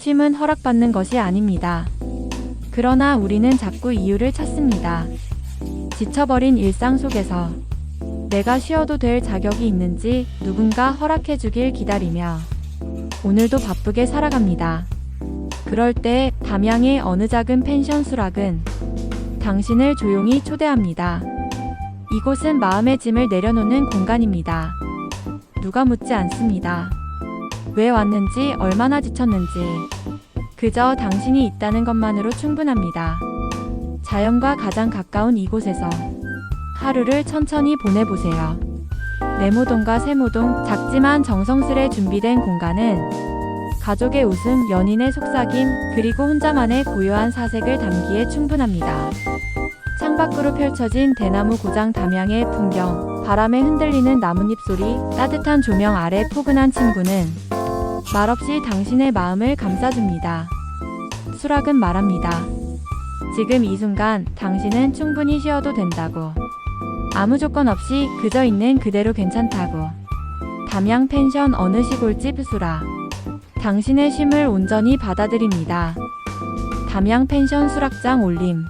쉼은 허락받는 것이 아닙니다. 그러나 우리는 자꾸 이유를 찾습니다. 지쳐버린 일상 속에서 내가 쉬어도 될 자격이 있는지 누군가 허락해 주길 기다리며 오늘도 바쁘게 살아갑니다. 그럴 때 담양의 어느 작은 펜션 수락은 당신을 조용히 초대합니다. 이곳은 마음의 짐을 내려놓는 공간입니다. 누가 묻지 않습니다. 왜 왔는지, 얼마나 지쳤는지. 그저 당신이 있다는 것만으로 충분합니다. 자연과 가장 가까운 이곳에서 하루를 천천히 보내보세요. 네모동과 세모동, 작지만 정성스레 준비된 공간은 가족의 웃음, 연인의 속삭임, 그리고 혼자만의 고요한 사색을 담기에 충분합니다. 창밖으로 펼쳐진 대나무 고장 담양의 풍경, 바람에 흔들리는 나뭇잎 소리, 따뜻한 조명 아래 포근한 친구는 말없이 당신의 마음을 감싸줍니다. 수락은 말합니다. 지금 이 순간 당신은 충분히 쉬어도 된다고. 아무 조건 없이 그저 있는 그대로 괜찮다고. 담양 펜션 어느 시골집 수락. 당신의 쉼을 온전히 받아들입니다. 담양 펜션 수락장 올림.